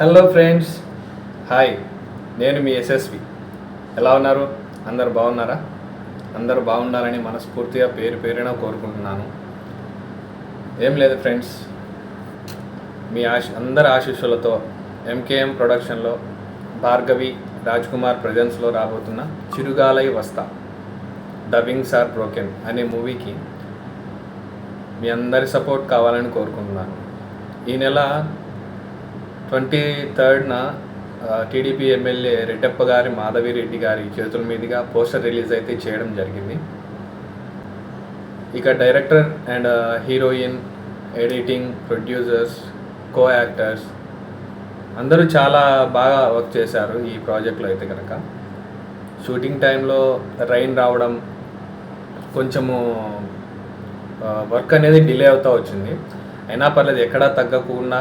Hello friends hi నేను మీ SSV ఎలా ఉన్నారు? అందరు బాగున్నారా? అందరు బాగుండాలని మనస్ఫూర్తిగా పేరు పేరున కోరుకుంటున్నాను. ఏం లేదు ఫ్రెండ్స్ మీ ఆశ అందరి ఆశీస్సులతో ఎంకేఎం ప్రొడక్షన్లో భార్గవి రాజ్ కుమార్ ప్రజెన్స్లో రాబోతున్న చిరుగాలై వస్తా డబ్బింగ్స్ ఆర్ బ్రోకెన్ అనే మూవీకి మీ అందరి సపోర్ట్ కావాలని కోరుకుంటున్నాను. ఈ నెల ట్వంటీ థర్డ్న టీడీపీ ఎమ్మెల్యే రెడ్డప్ప గారి మాధవి రెడ్డి గారి చేతుల మీదుగా పోస్టర్ రిలీజ్ అయితే చేయడం జరిగింది. ఇక director and heroine editing producers co actors అందరూ చాలా బాగా వర్క్ చేశారు ఈ ప్రాజెక్ట్లో అయితే కనుక. షూటింగ్ టైంలో రైన్ రావడం కొంచెము వర్క్ అనేది డిలే అవుతూ వచ్చింది. అయినా పర్లేదు ఎక్కడా తగ్గకుండా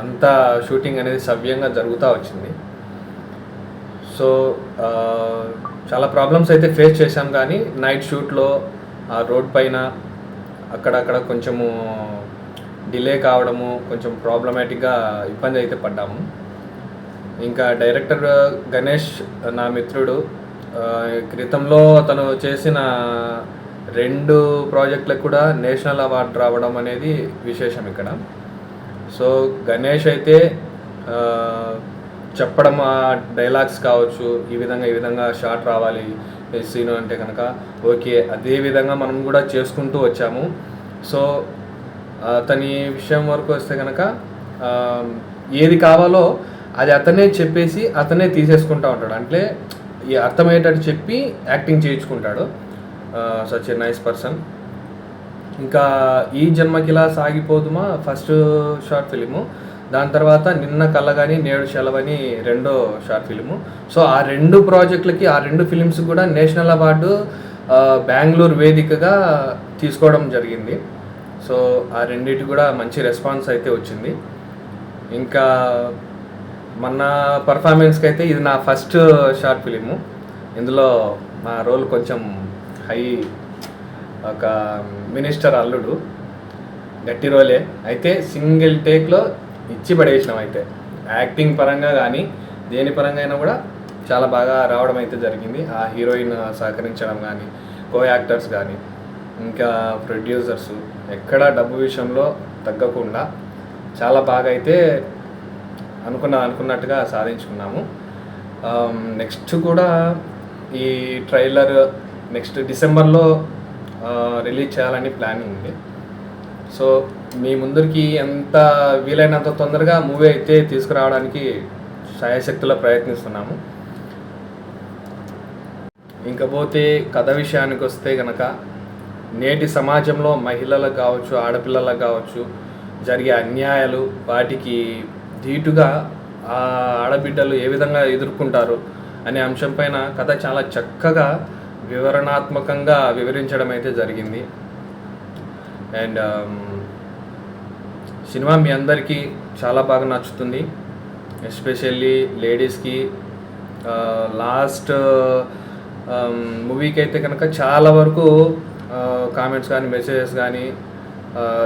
అంతా షూటింగ్ అనేది సవ్యంగా జరుగుతూ వచ్చింది. సో చాలా ప్రాబ్లమ్స్ అయితే ఫేస్ చేశాం కానీ నైట్ షూట్లో ఆ రోడ్ పైన అక్కడక్కడ కొంచెము డిలే కావడము కొంచెం ప్రాబ్లమాటిక్గా ఇబ్బంది అయితే పడ్డాము. ఇంకా డైరెక్టర్ గణేష్ నా మిత్రుడు క్రితంలో అతను చేసిన రెండు ప్రాజెక్టులకు కూడా నేషనల్ అవార్డు రావడం అనేది విశేషం ఇక్కడ. సో గణేష్ అయితే చెప్పడం ఆ డైలాగ్స్ కావచ్చు ఈ విధంగా ఈ విధంగా షార్ట్ రావాలి సీను అంటే కనుక. ఓకే అదే విధంగా మనం కూడా చేసుకుంటూ వచ్చాము. సో అతని విషయం వరకు వస్తే కనుక ఏది కావాలో అది అతనే చెప్పేసి అతనే తీసేసుకుంటా ఉంటాడు. అంటే అర్థమయ్యేటట్టు చెప్పి యాక్టింగ్ చేయించుకుంటాడు. సచ్ ఏ నైస్ పర్సన్ ఇంకా ఈ జన్మకిలా సాగిపోదుమా ఫస్ట్ షార్ట్ ఫిలిము. దాని తర్వాత నిన్న కలగాని నేడు సెలవని రెండో షార్ట్ ఫిలిము. సో ఆ రెండు ప్రాజెక్టులకి ఆ రెండు ఫిలిమ్స్ కూడా నేషనల్ అవార్డు బెంగళూరు వేదికగా తీసుకోవడం జరిగింది. సో ఆ రెండింటి కూడా మంచి రెస్పాన్స్ అయితే వచ్చింది. ఇంకా మన పర్ఫార్మెన్స్కి అయితే ఇది నా ఫస్ట్ షార్ట్ ఫిలిము. ఇందులో నా రోల్ కొంచెం హై ఒక మినిస్టర్ అల్లుడు గట్టి రోలే అయితే సింగిల్ టేక్లో ఇచ్చి పడేసినాం అయితే. యాక్టింగ్ పరంగా కానీ దేని పరంగా అయినా కూడా చాలా బాగా రావడం అయితే జరిగింది. ఆ హీరోయిన్ సహకరించడం కానీ కో యాక్టర్స్ కానీ ఇంకా ప్రొడ్యూసర్స్ ఎక్కడ డబ్బు విషయంలో తగ్గకుండా చాలా బాగా అయితే అనుకున్న అనుకున్నట్టుగా సాధించుకున్నాము. నెక్స్ట్ కూడా ఈ ట్రైలర్ నెక్స్ట్ డిసెంబర్లో రిలీజ్ చేయాలని ప్లానింగ్ ఉంది. సో మీ ముందరికి ఎంత వీలైనంత తొందరగా మూవీ అయితే తీసుకురావడానికి సాయశక్తిలో ప్రయత్నిస్తున్నాము. ఇంకపోతే కథ విషయానికి వస్తే కనుక నేటి సమాజంలో మహిళలకు కావచ్చు ఆడపిల్లలకు కావచ్చు జరిగే అన్యాయాలు వాటికి ధీటుగా ఆ ఆడబిడ్డలు ఏ విధంగా ఎదుర్కొంటారు అనే అంశం పైన కథ చాలా చక్కగా వివరణాత్మకంగా వివరించడం అయితే జరిగింది. అండ్ సినిమా మీ అందరికీ చాలా బాగా నచ్చుతుంది. ఎస్పెషల్లీ లేడీస్కి లాస్ట్ మూవీకి అయితే కనుక చాలా వరకు కామెంట్స్ కానీ మెసేజెస్ కానీ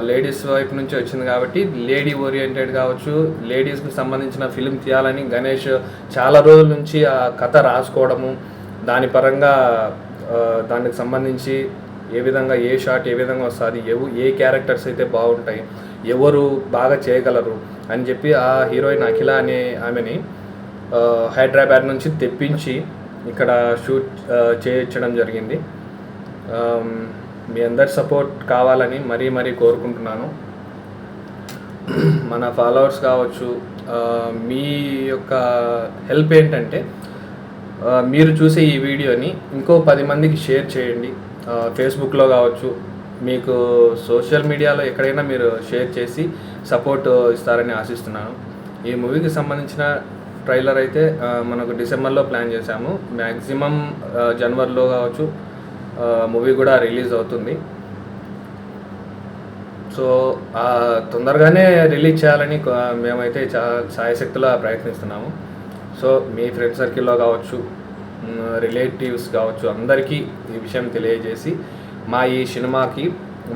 లేడీస్ వైపు నుంచి వచ్చింది కాబట్టి లేడీ ఓరియంటెడ్ కావచ్చు లేడీస్కి సంబంధించిన ఫిలిం తీయాలని గణేష్ చాలా రోజుల నుంచి ఆ కథ రాసుకోవడము దాని పరంగా దానికి సంబంధించి ఏ విధంగా ఏ షాట్ ఏ విధంగా వస్తుంది ఎవు ఏ క్యారెక్టర్స్ అయితే బాగుంటాయి ఎవరు బాగా చేయగలరు అని చెప్పి ఆ హీరోయిన్ అఖిల అనే ఆమెని హైదరాబాద్ నుంచి తెప్పించి ఇక్కడ షూట్ చేయించడం జరిగింది. మీ అందరి సపోర్ట్ కావాలని మరీ మరీ కోరుకుంటున్నాను. మన ఫాలోవర్స్ కావచ్చు మీ యొక్క హెల్ప్ ఏంటంటే మీరు చూసే ఈ వీడియోని ఇంకో పది మందికి షేర్ చేయండి. ఫేస్బుక్లో కావచ్చు మీకు సోషల్ మీడియాలో ఎక్కడైనా మీరు షేర్ చేసి సపోర్ట్ ఇస్తారని ఆశిస్తున్నాను. ఈ మూవీకి సంబంధించిన ట్రైలర్ అయితే మనకు డిసెంబర్లో ప్లాన్ చేశాము. మ్యాక్సిమం జనవరిలో కావచ్చు మూవీ కూడా రిలీజ్ అవుతుంది. సో తొందరగానే రిలీజ్ చేయాలని మేమైతే చా సాయశక్తులా ప్రయత్నిస్తున్నాము. సో మీ ఫ్రెండ్ సర్కిల్లో కావచ్చు రిలేటివ్స్ కావచ్చు అందరికీ ఈ విషయం తెలియజేసి మా ఈ సినిమాకి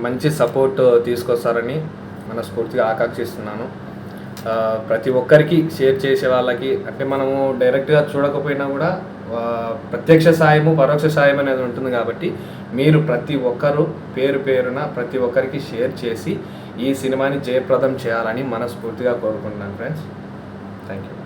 మంచి సపోర్ట్ తీసుకొస్తారని మనస్ఫూర్తిగా ఆకాంక్షిస్తున్నాను. ప్రతి ఒక్కరికి షేర్ చేసే వాళ్ళకి అంటే మనము డైరెక్ట్గా చూడకపోయినా కూడా ప్రత్యక్ష సాయము పరోక్ష సాయం అనేది ఉంటుంది కాబట్టి మీరు ప్రతి ఒక్కరు పేరు పేరున ప్రతి ఒక్కరికి షేర్ చేసి ఈ సినిమాని జయప్రదం చేయాలని మనస్ఫూర్తిగా కోరుకుంటున్నాను ఫ్రెండ్స్. Thank you